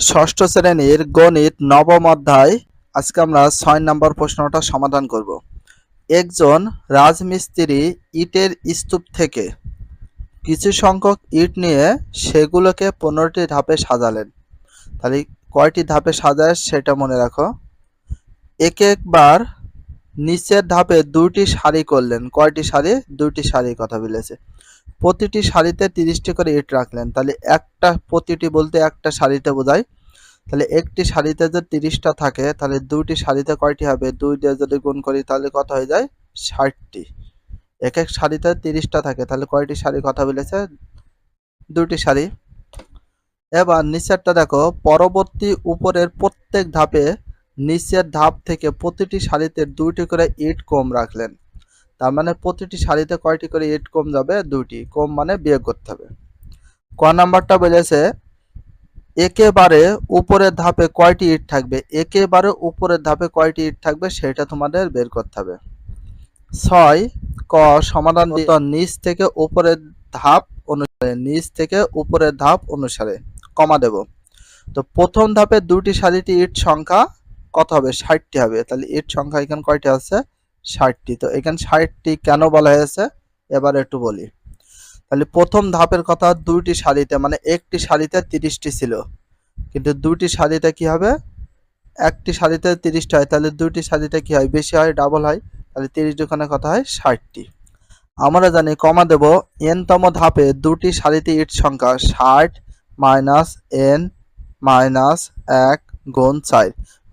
ষষ্ঠ শ্রেণির গণিত নবম অধ্যায়। আজকে আমরা ছয় নম্বর প্রশ্নটা সমাধান করব। একজন রাজমিস্ত্রি ইটের স্তূপ থেকে কিছু সংখ্যক ইট নিয়ে সেগুলোকে পনেরোটি ধাপে সাজালেন। তাহলে কয়টি ধাপে সাজায় সেটা মনে রাখো। এক একবার নিচের ধাপে দুইটি সারি করলেন। কয়টি সারি দুইটি সারির কথা বলেছে। প্রতিটি সারিতে তিরিশটি করে ইট রাখলেন। তাহলে একটা প্রতিটি বলতে একটা সারিতে বোঝায়। তাহলে একটি সারিতে যদি তিরিশটা থাকে, তাহলে দুইটি সারিতে কয়টি হবে? দুই দিয়ে যদি গুণ করি, তাহলে কত হয়ে যায়? ষাটটি। এক এক সারিতে তিরিশটা থাকে, তাহলে কয়টি সারি কথা বলেছে? দুইটি সারি এবার নিচেরটা দেখো, পরবর্তী উপরের প্রত্যেক ধাপে নিচের ধাপ থেকে প্রতিটি সারিতে দুইটি করে ইট কম রাখলেন। তার মানে প্রতিটি সারিতে কয়টি করে ইট কম যাবে? দুইটি। কম মানে বিয়োগ করতে হবে। ক নাম্বারটা বলেছে, একেবারে উপরের ধাপে কয়টি ইট থাকবে? একেবারে উপরের ধাপে কয়টি ইট থাকবে সেটা তোমাদের বের করতে হবে। ছয়, ক, সমাধান নিচ থেকে উপরের ধাপ অনুসারে, নিচ থেকে উপরের ধাপ অনুসারে, কমা দেব। তো প্রথম ধাপে দুটি সারিটি ইট সংখ্যা কত হবে? ষাটটি হবে। তাহলে ইট সংখ্যা এখানে কয়টি আছে? ষাটটি। তো এখানে ষাটটি কেন বলা হয়েছে? এবার একটু বলি। তাহলে প্রথম ধাপের কথা দুইটি সারিতে মানে একটি সারিতে তিরিশটি ছিল। কিন্তু দুইটি সারিতে কি হবে? একটি সারিতে তিরিশটা হয়। তাহলে দুইটি সারিতে কি হয়? বেশি হয় ডাবল হয়। তাহলে তিরিশ দোকানে কথা হয়? ষাটটি। আমরা জানি কমা দেব এনতম ধাপে দুটি সারিতে ইট সংখ্যা ষাট মাইনাস এন মাইনাস এক গুণ চার।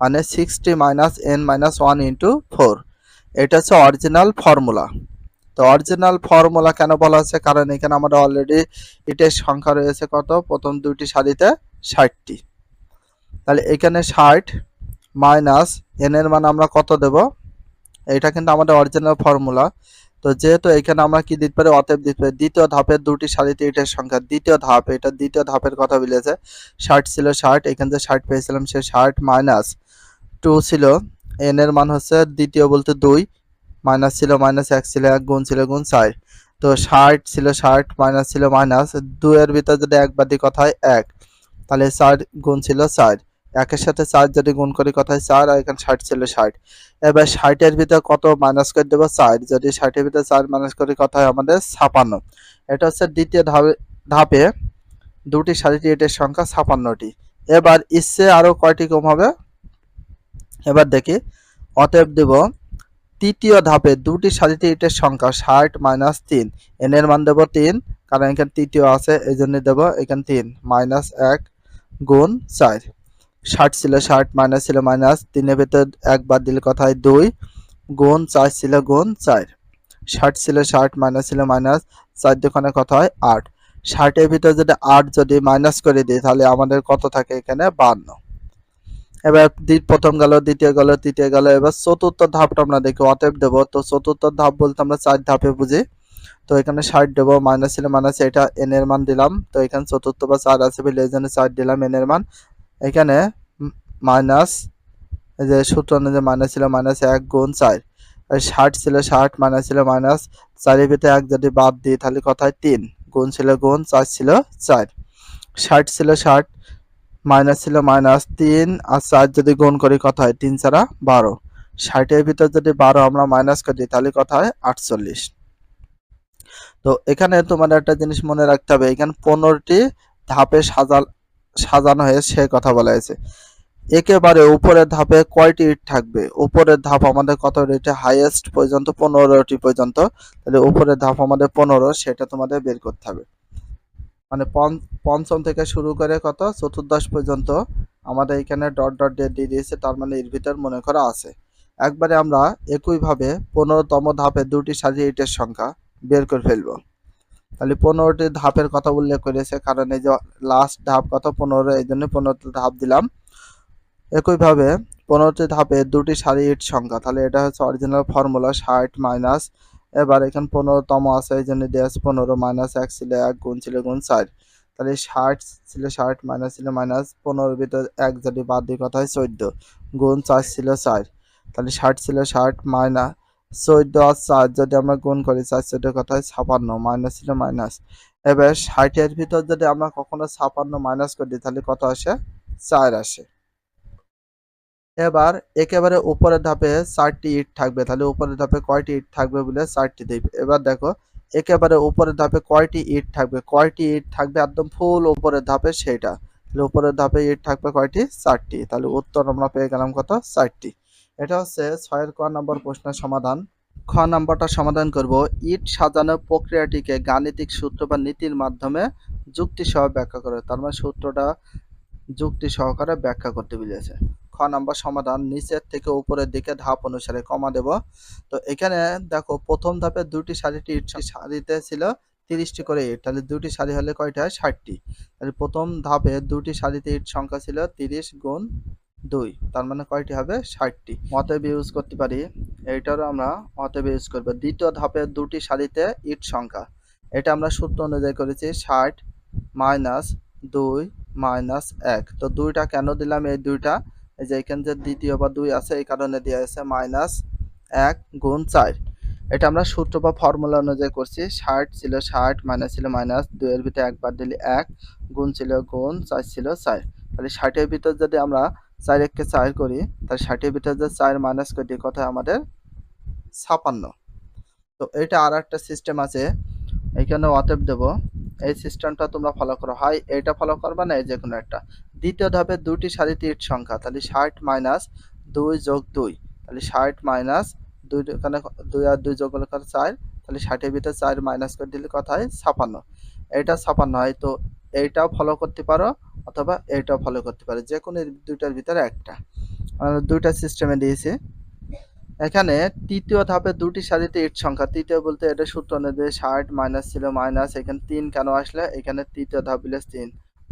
মানে sixty minus N minus one into four এটা হচ্ছে অরিজিনাল ফর্মুলা তো অরিজিনাল ফর্মুলা কেন বলা হচ্ছে? কারণ এখানে আমাদের অলরেডি ইটের সংখ্যা রয়েছে কত? প্রথম দুইটি সারিতে ষাটটি। তাহলে এখানে ষাট মাইনাস এন এর মান আমরা কত দেব? এটা কিন্তু আমাদের অরিজিনাল ফর্মুলা তো যেহেতু এখানে আমরা কি দিতে পারি? অতএব দিতে পারি। দ্বিতীয় ধাপের দুটি সারিতে ইটের সংখ্যা। দ্বিতীয় ধাপ, এটা দ্বিতীয় ধাপের কথা বলেছে। ষাট ছিল ষাট, এখান থেকে ষাট পেয়েছিলাম, সে ষাট মাইনাস টু ছিল এন এর মান হচ্ছে দ্বিতীয় বলতে দুই মাইনাস ছিল মাইনাস এক ছিল এক, গুণ ছিল গুণ চার। তো ষাট ছিল ষাট মাইনাস ছিল মাইনাস দুইয়ের ভিতর যদি এক বাদি কথায় এক, তাহলে চার গুণ ছিল চার। একের সাথে চার যদি গুণ করি কথায় চার, আর এখানে ষাট ছিল ষাট। এবার ষাটের ভিতর কত মাইনাস করে দেবো? চার। যদি ষাটের ভিতর চার মাইনাস করি কথা হয় আমাদের ছাপান্ন। এটা হচ্ছে দ্বিতীয় ধাপে ধাপে দুটি সারিটি এটের সংখ্যা ছাপান্নটি। এবার ইচ্ছে আরও কয়টি কম হবে? এবার দেখি। অতএব দেব, তৃতীয় ধাপে দুটি সারিতে ইটের সংখ্যা ষাট মাইনাস তিন। এন এর মান দেবো তিন, কারণ এখানে তৃতীয় আছে এই জন্য দেবো এখানে তিন, মাইনাস এক গুণ চার। ষাট ছিল ষাট, মাইনাস ছিল মাইনাস, তিনের ভিতর একবার দিলে কথায় দুই গুণ চার ছিল গুণ চার। ষাট ছিল ষাট, মাইনাস ছিল মাইনাস, চার দোকানে কথা হয়? আট। ষাটের ভিতর যদি আট যদি মাইনাস করে দিই, তাহলে আমাদের কত থাকে এখানে? বান্ন। এবার প্রথম গেল, দ্বিতীয় গেল, তৃতীয় গেল, এবার চতুর্থ ধাপটা আমরা দেখি অতএব দেবো? তো চতুর্থ ধাপ বলতে আমরা চার ধাপে বুঝি। তো এখানে ষাট দেবো মাইনাস ছিল মাইনাস এটা এন এর মান দিলাম। তো এখানে চতুর্থ বা চার আছে বলে জন্য চার দিলাম এন এর মান। এখানে মাইনাস যে সূত্র অনুযায়ী মাইনাস ছিল মাইনাস এক গুণ চার। ষাট ছিল, ষাট মাইনাস ছিল মাইনাস চারের ভিতরে এক যদি বাদ দিই, তাহলে কথায় তিন। গুণ ছিল, গুণ, চার ছিল, চার। ষাট ছিল, ষাট মাইনাস ছিল মাইনাস তিন, আর চার যদি গুণ করি কথা হয়? তিন ছাড়া বারো। ষাটের ভিতর যদি বারো আমরা মাইনাস করি তাহলে কথা হয়? আটচল্লিশ। তো এখানে তোমাদের একটা জিনিস মনে রাখতে হবে, এখানে পনেরোটি ধাপে সাজাল সাজানো হয়ে সে কথা বলা হয়েছে। একেবারে উপরের ধাপে কয়টি ইট থাকবে? উপরের ধাপ আমাদের কত? রেটে হাইয়েস্ট পর্যন্ত পনেরোটি পর্যন্ত। তাহলে উপরের ধাপ আমাদের পনেরো, সেটা তোমাদের বের করতে হবে। মানে পঞ্চম থেকে শুরু করে কত? চতুর্দশ পর্যন্ত আমাদের এখানে ডট ডট দিয়ে দিয়ে দিয়েছে, তার মানে এর ভিতর মনে করা আছে। একবারে আমরা একইভাবে পনেরোতম ধাপে দুটি সারি ইটের সংখ্যা বের করে ফেলব। তাহলে পনেরোটি ধাপের কথা উল্লেখ করেছে, কারণ এই যে লাস্ট ধাপ কত? পনেরো, এই জন্য পনেরোটি ধাপ দিলাম। একইভাবে পনেরোটি ধাপে দুটি সারি ইট সংখ্যা, তাহলে এটা হচ্ছে অরিজিনাল ফর্মুলা ষাট মাইনাস এবার এখানে পনেরোতম আছে, এই জন্য দেওয়া আছে পনেরো মাইনাস এক ছিল এক গুণ ছিল গুণ চার তাহলে ষাট ছিল ষাট মাইনাস ছিল মাইনাস পনেরো ভিতর এক যদি বাদ দিয়ে কথা হয়? চোদ্দ। গুণ চার ছিল চার তাহলে ষাট ছিল ষাট মাইনাস চোদ্দ আর চার যদি আমরা গুণ করি, চার চোদ্দ কথা হয়? ছাপান্ন। মাইনাস ছিল মাইনাস এবার ষাটের ভিতর যদি আমরা কখনো ছাপান্ন মাইনাস করি তাহলে কত আসে? চার আসে। এবার একেবারে উপরের ধাপে চারটি ইট থাকবে। তাহলে উপরের ধাপে কয়টি ইট থাকবে বলে চারটি দেবে। এবার দেখো, একেবারে উপরের ধাপে কয়টি ইট থাকবে? কয়টি ইট থাকবে একদম ফুল উপরের ধাপে সেটা তাহলে উপরের ধাপে ইট থাকবে কয়টি? চারটি। তাহলে উত্তর আমরা পেয়ে গেলাম কত? চারটি। এটা হচ্ছে ছয়ের ক নম্বর প্রশ্নের সমাধান। খ নম্বরটা সমাধান করব। ইট সাজানোর প্রক্রিয়াটিকে গাণিতিক সূত্র বা নীতির মাধ্যমে যুক্তি সহ ব্যাখ্যা করে। তার মানে সূত্রটা যুক্তি সহকারে ব্যাখ্যা করতে বুঝেছে খ নাম্বার সমাধান নিচের থেকে উপরের দিকে ধাপ অনুসারে কমা দেব। তো এখানে দেখো প্রথম ধাপে দুটি ইট সারিতে ছিল তিরিশটি করে ইট। তাহলে দুটি সারি হলে কয়টা? হয় ষাটটি। তাহলে প্রথম ধাপে দুটি সারিতে ইট সংখ্যা ছিল তিরিশ গুণ দুই। তার মানে কয়টি হবে? ষাটটি। অতএব ইউজ করতে পারি। এইটারও আমরা অতএব ইউজ করব। দ্বিতীয় ধাপে দুটি সারিতে ইট সংখ্যা। এটা আমরা সূত্র অনুযায়ী করেছি ষাট মাইনাস দুই মাইনাস এক। তো দুইটা কেন দিলাম? এই দুইটা এই যে এখানে যে দ্বিতীয় বা দুই আছে, এই কারণে দেওয়া আছে মাইনাস এক গুণ চার। এটা আমরা সূত্র বা ফর্মুলা অনুযায়ী করছি। ষাট ছিল ষাট, মাইনাস ছিল মাইনাস, দুইয়ের ভিতরে একবার দিলে এক, গুণ ছিল গুণ, চার ছিল চার। তাহলে ষাটের ভিতর যদি আমরা চার এককে চার করি, তাহলে ষাটের ভিতর যদি চার মাইনাস করে কথা আমাদের? ছাপান্ন। তো এটা আর একটা সিস্টেম আছে। এখানে অতএব দেবো এই সিস্টেমটা তোমরা ফলো করো। হয় এইটা ফলো করবা না এই যে কোনো একটা। দ্বিতীয় ধাপে দুটি সারিতে ইট সংখ্যা, তাহলে ষাট মাইনাস দুই যোগ দুই। তাহলে ষাট মাইনাস দুই এখানে দুই আর দুই যোগ হলে চার। তাহলে ষাটের ভিতরে চার মাইনাস করে দিলে কথা হয়? ছাপান্ন। এইটা ছাপান্ন হয়, তো এইটাও ফলো করতে পারো অথবা এইটাও ফলো করতে পারো। যে কোনো দুইটার ভিতরে একটা। দুইটা সিস্টেমে দিয়েছি। এখানে তৃতীয় ধাপে দুটি সারিতে ইট সংখ্যা। তৃতীয় বলতে এটা সূত্র অনুযায়ী ষাট মাইনাস ছিল মাইনাস এখানে তিন কেন আসলে? এখানে তৃতীয় ধাপ বিলে তিন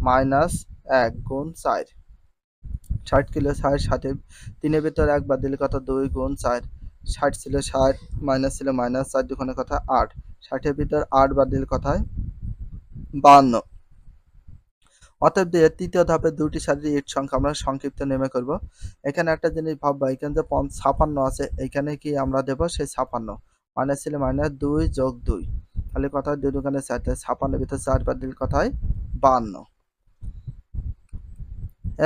মাইনাস এক গুণ চার। ষাট কিলো ষাট ষাটে তিনের ভিতরে একবার দিলে কত? দুই গুণ চার। ষাট ছিল ষাট মাইনাস ছিল মাইনাস চার দুখানে কথা আট। ষাটের ভিতর আট বার দিলে কথায় বান্ন। অতএব তৃতীয় ধাপে দুটি সারির ইট সংখ্যা আমরা সংক্ষিপ্ত নেমে করব। এখানে একটা জিনিস ভাববা, এখানে যে ছাপান্ন আছে, এখানে কি আমরা দেব? সেই ছাপান্ন। মাইনাস ছিল মাইনাস দুই যোগ দুই। তাহলে কথা দুই দোকানে চারটে ছাপান্ন ভিতরে চারবার দিল কথায় বান্ন।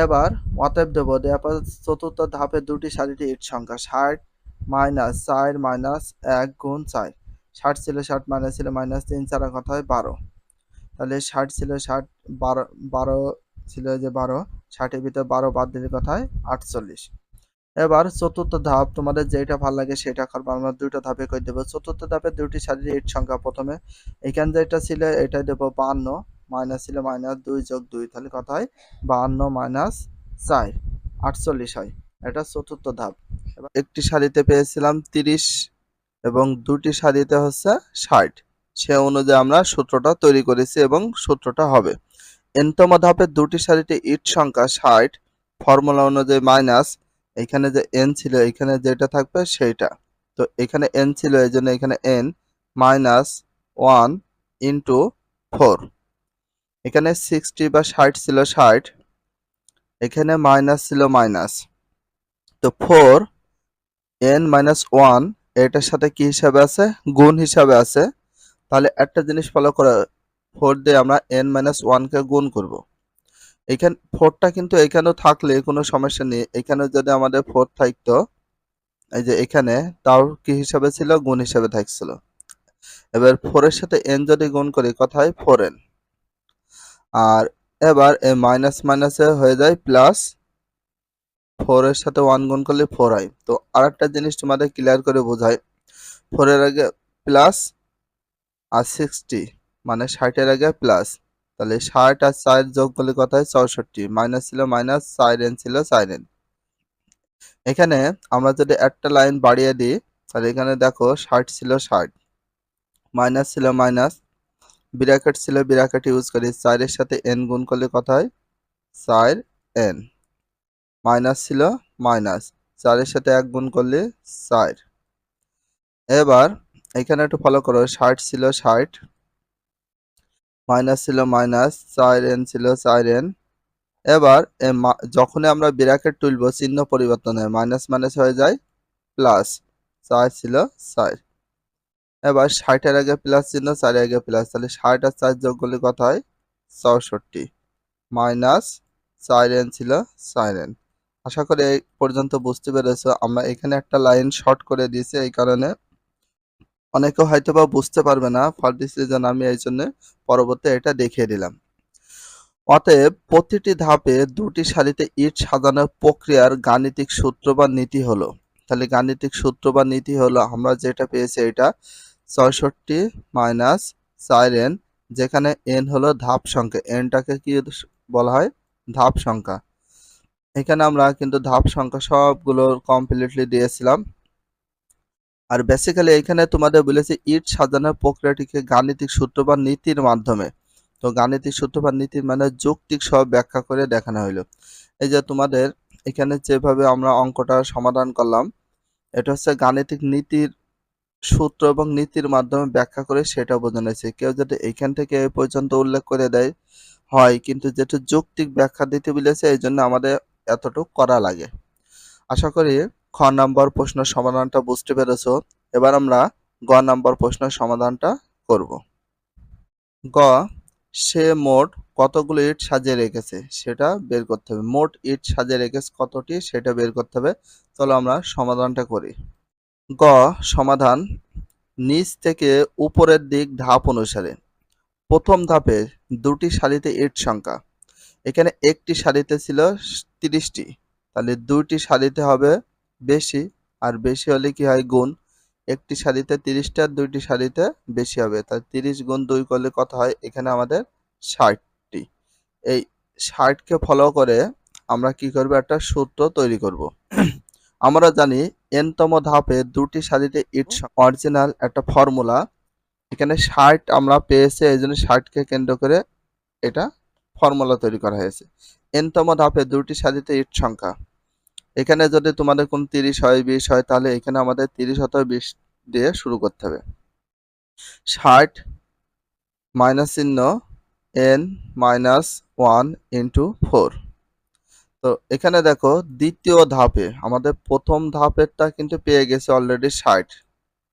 এবার অতএব দেবো, দেওয়ার পর চতুর্থ ধাপে দুটি সারিটি ইট সংখ্যা, ষাট মাইনাস চার মাইনাস এক গুণ চার। ষাট ছিল ষাট মাইনাস ছিল মাইনাস তিন, চার কথায় বারো। তাহলে ষাট ছিল ষাট, বারো বারো ছিল যে বারো, ষাটের ভিতরে বারো বাদ দিলে কথায় আটচল্লিশ। এবার চতুর্থ ধাপ, তোমাদের যেটা ভালো লাগে সেটা করব, আমরা দুটো ধাপে করে দেবো। চতুর্থ ধাপে দুটি সারির ইট সংখ্যা প্রথমে। এখানে যেটা ছিল এটাই দেবো বান্ন মাইনাস ছিল মাইনাস দুই যোগ দুই, তাহলে কথা হয়? বাহান্ন মাইনাস চার, আটচল্লিশ হয়। এটা চতুর্থ ধাপ। এবার একটি সারিতে পেয়েছিলাম তিরিশ এবং দুটি সারিতে হচ্ছে ষাট। সে অনুযায়ী আমরা সূত্রটা তৈরি করেছি এবং সূত্রটা হবে। এনতম ধাপে দুটি সারিতে ইট সংখ্যা ষাট, ফর্মুলা অনুযায়ী মাইনাস, এখানে যে এন ছিল, এখানে যেটা থাকবে সেইটা। তো এখানে এন ছিল, এই জন্য এখানে N minus one into four. এখানে সিক্সটি বা ষাট ছিল ষাট, এখানে মাইনাস ছিল মাইনাস। তো ফোর এন মাইনাস ওয়ান, এটার সাথে কি হিসাবে আছে? গুণ হিসাবে আছে। তাহলে একটা জিনিস ফলো করে ফোর দিয়ে আমরা এন মাইনাস ওয়ানকে গুণ করব। এখানে ফোরটা কিন্তু এখানেও থাকলে কোনো সমস্যা নেই। এখানে যদি আমাদের ফোর থাকতো, এই যে এখানে, তাও কি হিসাবে ছিল? গুণ হিসাবে থাকছিল। এবার ফোরের সাথে এন যদি গুণ করি কথায় ফোর এন আর এবার এ মাইনাস মাইনাসে হয়ে যায় প্লাস ফোরের সাথে ওয়ান গুণ করলে ফোর হয়। তো আরেকটা জিনিস তোমাদের ক্লিয়ার করে বোঝায় ফোরের আগে প্লাস আর সিক্সটি মানে ষাটের আগে প্লাস তাহলে ষাট আর চার যোগ করলে কত হয়? চৌষট্টি। মাইনাস ছিল মাইনাস এন ছিল এন এখানে আমরা যদি একটা লাইন বাড়িয়ে দিই, তাহলে এখানে দেখো ষাট ছিল ষাট। মাইনাস ছিল মাইনাস ব্র্যাকেট ছিল ব্র্যাকেট ইউজ করি। চারের সাথে এন গুণ করলে কত হয়? চার এন মাইনাস ছিল মাইনাস চারের সাথে এক গুণ করলে চার। এবার এখানে একটু ফলো করো, ষাট ছিল ষাট মাইনাস ছিল মাইনাস চার এন ছিল চার এন এবার যখনই আমরা ব্র্যাকেট তুলব, চিহ্ন পরিবর্তন হয় মাইনাস মাইনাস হয়ে যায় প্লাস চার ছিল চার এবার ষাটের আগে প্লাস চিহ্ন চারের আগে প্লাস তাহলে ষাট আর চার যোগ করলে কত হয়? চৌষট্টি। মাইনাস চার এন ছিল চার এন আশা করি এই পর্যন্ত বুঝতে পেরেছ। আমরা এখানে একটা লাইন শর্ট করে দিয়েছি, এই কারণে অনেকে হয়তো বা বুঝতে পারবে না ফর দিস রিজন আমি এই জন্য পরবর্তী এটা দেখিয়ে দিলাম। অতএব প্রতিটি ধাপে দুটি সারিতে ইট সাজানোর প্রক্রিয়ার গাণিতিক সূত্র বা নীতি হলো। তাহলে গাণিতিক সূত্র বা নীতি হলো আমরা যেটা পেয়েছি এটা ছয়ষট্টি মাইনাস চার এন যেখানে এন হলো ধাপ সংখ্যা। এনটাকে কি বলা হয়? ধাপ সংখ্যা। এখানে আমরা কিন্তু ধাপ সংখ্যা সবগুলো কমপ্লিটলি দিয়েছিলাম। আর বেসিক্যালি এখানে তোমাদের বলেছে ইট সাজানোর প্রক্রিয়াটিকে গাণিতিক সূত্র বা নীতির মাধ্যমে। তো গাণিতিক সূত্র বা নীতির মানে যৌক্তিক সব ব্যাখ্যা করে দেখানো হলো এই যে তোমাদের এখানে যেভাবে আমরা অঙ্কটা সমাধান করলাম, এটা হচ্ছে গাণিতিক নীতির সূত্র এবং নীতির মাধ্যমে ব্যাখ্যা করে সেটা বোঝানো হয়েছে। কেউ যদি এখান থেকে এ পর্যন্ত উল্লেখ করে দেয়, হয় কিন্তু যেটা যৌক্তিক ব্যাখ্যা দিতে বলেছে, এই জন্য আমাদের এতটুকু করা লাগে। আশা করি খ নম্বর প্রশ্ন সমাধানটা বুঝতে পেরেছ? এবার আমরা গ নম্বর প্রশ্নের সমাধানটা করব। গ, সে মোট কতগুলো ইট সাজিয়ে রেখেছে? সেটা বের করতে হবে। মোট ইট সাজিয়ে রেখেছে কতটি? সেটা বের করতে হবে। চলো আমরা সমাধানটা করি। গ, সমাধান নিচ থেকে উপরের দিক ধাপ অনুসারে। প্রথম ধাপে দুটি সারিতে ইট সংখ্যা। এখানে একটি সারিতে ছিল তিরিশটি। তাহলে দুইটি সারিতে হবে বেশি, আর বেশি হলে কি হয় গুণ? একটি সারিতে তিরিশটা, দুইটি সারিতে বেশি হবে। তাহলে তিরিশ গুণ দুই করলে কত হয়? এখানে আমাদের ষাটটি। এই ষাটকে ফলো করে আমরা কি করব? একটা সূত্র তৈরি করব। আমরা জানি এনতম ধাপে দুটি সারিতে ইট অরিজিনাল একটা ফর্মুলা এখানে ষাট আমরা পেয়েছি, এই জন্য ষাটকে কেন্দ্র করে এটা ফর্মুলা তৈরি করা হয়েছে। এনতম ধাপে দুটি সারিতে ইট সংখ্যা। এখানে যদি তোমাদের কোন তিরিশ হয়, বিশ হয়, তাহলে এখানে আমাদের তিরিশ অথবা বিশ দিয়ে শুরু করতে হবে। ষাট মাইনাস চিহ্ন N minus one into four তো এখানে দেখো, দ্বিতীয় ধাপে, আমাদের প্রথম ধাপেরটা কিন্তু পেয়ে গেছে অলরেডি ষাট।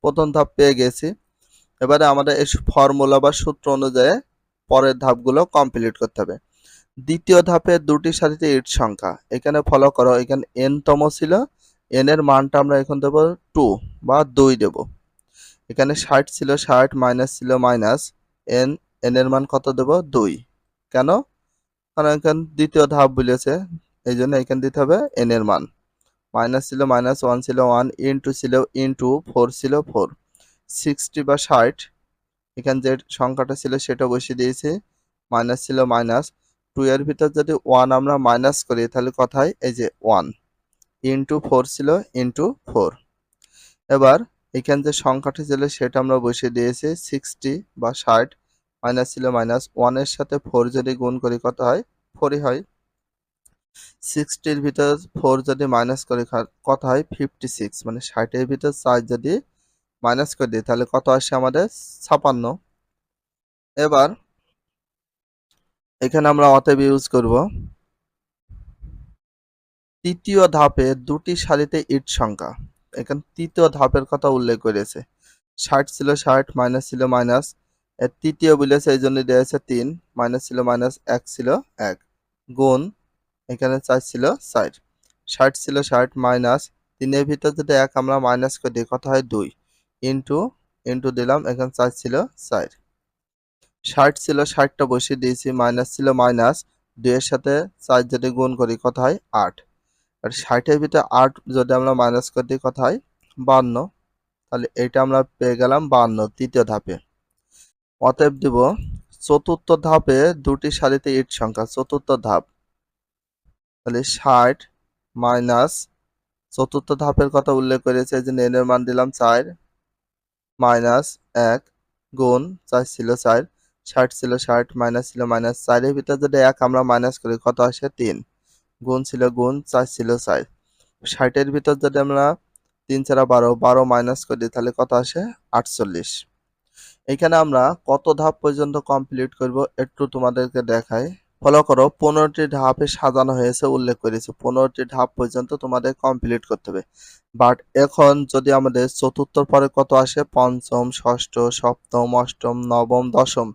প্রথম ধাপ পেয়ে গেছি। এবারে আমাদের এই ফর্মুলা বা সূত্র অনুযায়ী পরের ধাপগুলো কমপ্লিট করতে হবে। দ্বিতীয় ধাপে দুটি সারিতে ইট সংখ্যা। এখানে ফলো করো, এখানে এন তম ছিল এন এর মানটা আমরা এখন দেবো টু বা দুই দেব। এখানে ষাট ছিল, ষাট মাইনাস ছিল মাইনাস এন এন এর মান কত দেব? দুই। কেন? কারণ এখানে দ্বিতীয় ধাপ বলেছে, এই জন্য এখানে দিতে হবে এন এর মান। মাইনাস ছিল মাইনাস ওয়ান ছিল ওয়ান ইন্টু ছিল ইন্টু ফোর ছিল ফোর সিক্সটি বা ষাট, এখানে যে সংখ্যাটা ছিল সেটা বসিয়ে দিয়েছি। মাইনাস ছিল মাইনাস টু এর ভিতর যদি ওয়ান আমরা মাইনাস করি, তাহলে কথায় এই যে ওয়ান ইন্টু ফোর ছিল ইন্টু ফোর এবার এখানে যে সংখ্যাটি ছিল সেটা আমরা বসিয়ে দিয়েছি সিক্সটি বা ষাট মাইনাস ছিল মাইনাস ওয়ানের সাথে ফোর যদি গুণ করি কত হয়? ফোরই হয়। সিক্সটির ভিতর ফোর যদি মাইনাস করি কত হয়? ফিফটি সিক্স মানে ষাটের ভিতর চার যদি মাইনাস করে দিই, তাহলে কত আসে আমাদের? ছাপান্ন। এবার এখানে আমরা অতএব ইউজ করব। তৃতীয় ধাপে দুটি সারিতে ইট সংখ্যা। এখানে তৃতীয় ধাপের কথা উল্লেখ করেছে। ষাট ছিল ষাট মাইনাস ছিল মাইনাস এর তৃতীয় বলেছে, এই জন্য দিয়েছে তিন মাইনাস ছিল মাইনাস এক ছিল এক। গুণ, এখানে চার ছিল চার ষাট ছিল ষাট মাইনাস তিনের ভিতর যদি এক আমরা মাইনাস করে দিই কত হয় দুই? ইন্টু ইন্টু দিলাম, এখানে চার ছিল চার ষাট ছিল, ষাটটা বসিয়ে দিয়েছি মাইনাস ছিল মাইনাস দুইয়ের সাথে চার যদি গুণ করি কথায় আট। আর ষাটের ভিতরে আট যদি আমরা মাইনাস করে দিই, কত হয়? বান্ন। তাহলে এটা আমরা পেয়ে গেলাম বান্ন, তৃতীয় ধাপে। অতএব দিব চতুর্থ ধাপে দুটি সারিতে ইট সংখ্যা, চতুর্থ ধাপ। তাহলে ষাট মাইনাস চতুর্থ ধাপের কথা উল্লেখ করেছে যে এর মান দিলাম চার মাইনাস এক, গুণ চার ছিল চার। ষাট ছিল, ষাট মাইনাস ছিল মাইনাস চারের ভিতরে যদি এক আমরা মাইনাস করি, কত আসে? তিন। গুণ ছিল গুণ, চার ছিল চার। ষাটের ভিতর যদি আমরা তিন ছাড়া বারো বারো মাইনাস করি, তাহলে কত আসে? আটচল্লিশ। এখানে আমরা কত ধাপ পর্যন্ত কমপ্লিট করব, একটু তোমাদেরকে দেখাই। ফলো করো, পনেরোটি ধাপে সাজানো হয়েছে, উল্লেখ করেছে। পনেরোটি ধাপ পর্যন্ত তোমাদের কমপ্লিট করতে হবে। বাট এখন যদি আমাদের চতুর্থর পরে কত আসে? পঞ্চম, ষষ্ঠ, সপ্তম, অষ্টম, নবম, দশম,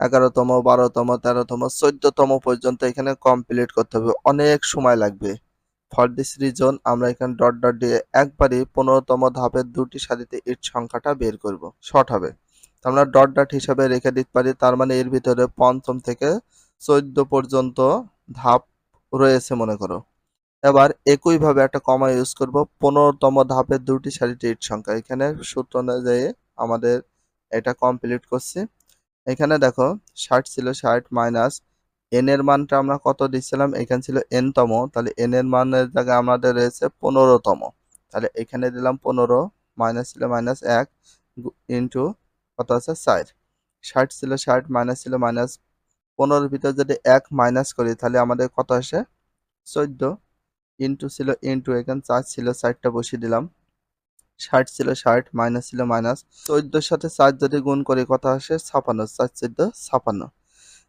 এগারোতম, বারোতম, তেরোতম, চোদ্দতম পর্যন্ত এখানে কমপ্লিট করতে হবে। অনেক সময় লাগবে। ফর দিস রিজন আমরা এখানে ডট ডট দিয়ে একবারই পনেরোতম ধাপের দুটি সারিতে ইট সংখ্যাটা বের করব। শর্ট হবে। আমরা ডট ডট হিসাবে রেখে দিতে পারি, তার মানে এর ভিতরে পঞ্চম থেকে চোদ্দ পর্যন্ত ধাপ রয়েছে, মনে করো। এবার একইভাবে একটা কমা ইউজ করব। পনেরোতম ধাপের দুটি সারিতে ইট সংখ্যা। এখানে সূত্র অনুযায়ী আমাদের এটা কমপ্লিট করছি। এখানে দেখো, ষাট ছিল ষাট মাইনাস এন এর মানটা আমরা কত দিচ্ছিলাম এখানে ছিল এন তম। তাহলে এন এর মানের জায়গায় আমাদের রয়েছে পনেরোতম। তাহলে এখানে দিলাম পনেরো মাইনাস ছিল মাইনাস এক ইন্টু কত আছে? চার। ষাট ছিল ষাট মাইনাস ছিল মাইনাস পনেরোর ভিতর যদি এক মাইনাস করি, তাহলে আমাদের কত আসে? চোদ্দ ইন্টু ছিল ইন্টু এখানে চার ছিল, চারটা বসিয়ে দিলাম। ষাট ছিল ষাট মাইনাস ছিল মাইনাস চোদ্দোর সাথে চার যদি গুণ করি, কত আসে? ছাপান্ন, চার, চোদ্দ, ছাপান্ন।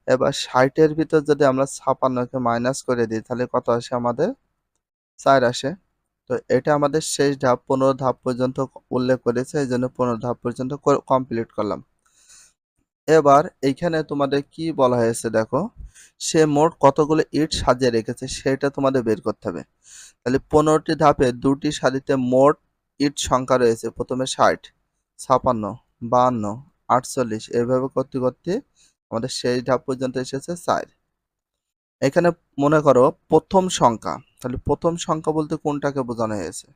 এবার ষাটের ভিতর যদি আমরা ছাপান্নকে মাইনাস করে দিই, তাহলে কত আসে আমাদের? চার আসে। তো এটা আমাদের শেষ ধাপ, পনেরো ধাপ পর্যন্ত উল্লেখ করেছে, এই জন্য পনেরো ধাপ পর্যন্ত কমপ্লিট করলাম। এবার এইখানে তোমাদের কি বলা হয়েছে দেখো, সে মোট কতগুলো ইট সাজিয়ে রেখেছে সেটা তোমাদের বের করতে হবে। তাহলে পনেরোটি ধাপে দুটি সারিতে মোট ইট সংখ্যা রয়েছে, প্রথমে ষাট, ছাপান্ন, বাহান্ন, আটচল্লিশ, এভাবে করতে করতে আমাদের শেষ ধাপ পর্যন্ত এসেছে চার। এখানে মনে করো প্রথম সংখ্যা, তাহলে প্রথম সংখ্যা বলতে কোনটাকে বোঝানো হয়েছে?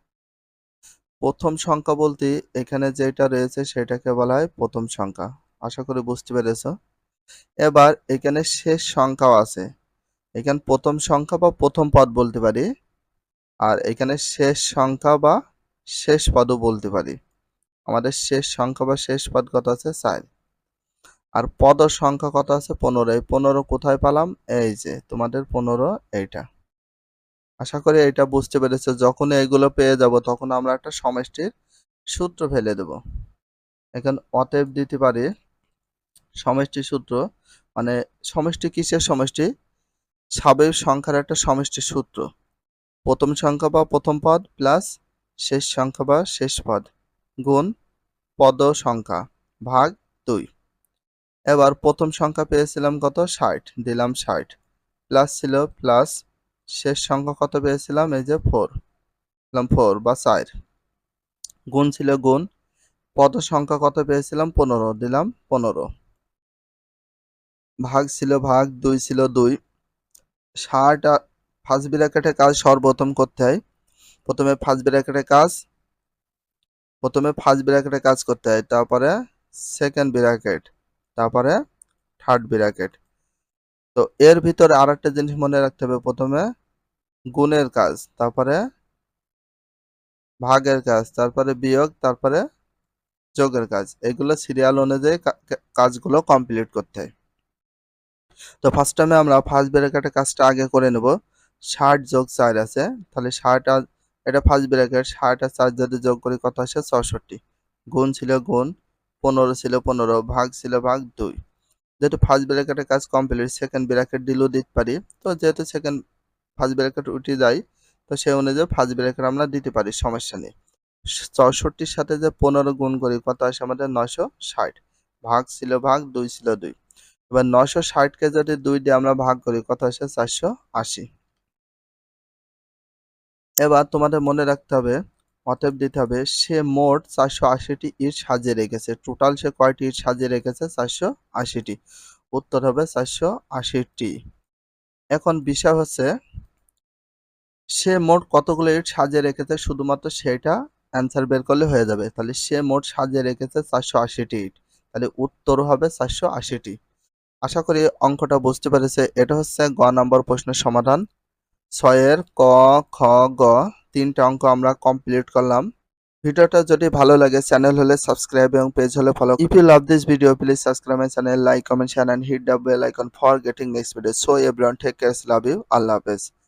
প্রথম সংখ্যা বলতে এখানে যেটা রয়েছে সেটাকে বলা হয় প্রথম সংখ্যা। আশা করি বুঝতে পেরেছ। এবার এখানে শেষ সংখ্যাও আছে। এখানে প্রথম সংখ্যা বা প্রথম পদ বলতে পারি। আর এখানে শেষ সংখ্যা বা শেষ পদও বলতে পারি। আমাদের শেষ সংখ্যা বা শেষ পদ কত আছে? চার। আর পদ সংখ্যা কত আছে? পনেরো। এই পনেরো কোথায় পেলাম? এই যে, তোমাদের পনেরো এইটা। আশা করি এটা বুঝতে পেরেছ। যখন এইগুলো পেয়ে যাব, তখন আমরা একটা সমষ্টির সূত্র ফেলে দেব। এখন অতএব দিতে পারি সমষ্টি সূত্র মানে সমষ্টি কিসের সমষ্টি? স্বাভাবিক সংখ্যার একটা সমষ্টি সূত্র। প্রথম সংখ্যা বা প্রথম পদ প্লাস শেষ সংখ্যা বা শেষ পদ গুণ পদ সংখ্যা ভাগ দুই। এবার প্রথম সংখ্যা পেয়েছিলাম কত? ষাট। দিলাম ষাট। প্লাস ছিল প্লাস শেষ সংখ্যা কত পেয়েছিলাম? এই যে ফোর দিলাম ফোর বা চার। গুণ ছিল গুণ পদ সংখ্যা কত পেয়েছিলাম? পনেরো। দিলাম পনেরো। ভাগ ছিল ভাগ, দুই ছিল দুই। ষাট ফার্স্ট ব্র্যাকেটে কাজ সর্বপ্রথম করতে হয়। প্রথমে ফার্স্ট ব্র্যাকেটে কাজ, প্রথমে ফার্স্ট ব্র্যাকেটে কাজ করতে হয়। তারপরে সেকেন্ড ব্র্যাকেট তারপরে থার্ড ব্র্যাকেট তো এর ভিতরে আর একটা জিনিস মনে রাখতে হবে। প্রথমে গুণের কাজ, তারপরে ভাগের কাজ, তারপরে বিয়োগ, তারপরে যোগের কাজ। এগুলো সিরিয়াল অনুযায়ী কাজগুলো কমপ্লিট করতে হয়। তো ফার্স্ট টাইমে আমরা ফার্স্ট ব্র্যাকেটের কাজটা আগে করে নেব। ষাট যোগ চার আছে, তাহলে ষাট আর এটা ফার্স্ট ব্র্যাকেট ষাট আর চার যদি যোগ করি কত আসে? ছষট্টি। গুণ ছিল গুণ, পনেরো ছিল পনেরো, ভাগ ছিল ভাগ দুই। যেহেতু ফার্স্ট ব্র্যাকেটের কাজ কমপ্লিট সেকেন্ড ব্র্যাকেট দিলেও দিতে পারি, তো যেহেতু সেকেন্ড ফার্স্ট ব্র্যাকেট উঠে যায়, তো সেই অনুযায়ী ফার্স্ট ব্র্যাকেট আমরা দিতে পারি, সমস্যা নেই। চৌষট্টির সাথে যে পনেরো গুণ করি, কত আসে আমাদের? নশো ষাট। ভাগ ছিল ভাগ, দুই ছিল দুই। এবার নশো ষাটকে যদি দুই দিয়ে আমরা ভাগ করি, কত আসে? চারশো আশি। এবার তোমাদের মনে রাখতে হবে, অতএব দিতে হবে, সে মোট চারশো আশিটি ইট সাজিয়ে রেখেছে। টোটাল সে কয়টি ইট সাজিয়ে রেখেছে? চারশো আশিটি। উত্তর হবে চারশো আশিটি। এখন বিষয় হচ্ছে, সে মোট কতগুলো ইট সাজিয়ে রেখেছে? শুধুমাত্র সেটা অ্যান্সার বের করলে হয়ে যাবে। তাহলে সে মোট সাজিয়ে রেখেছে চারশো আশিটি ইট। তাহলে উত্তর হবে চারশো আশিটি। আশা করি অঙ্কটা বুঝতে পেরেছে। এটা হচ্ছে গ নম্বর প্রশ্নের সমাধান। ছয়ের ক, খ, গ তিনটা অঙ্ক আমরা কমপ্লিট করলাম। ভিডিওটা যদি ভালো লাগে চ্যানেল হলে সাবস্ক্রাইব এবং পেজ হলে follow if you love this video please subscribe my channel like comment share and hit the bell icon for getting next video so everyone take care love you আল্লাহ হাফেজ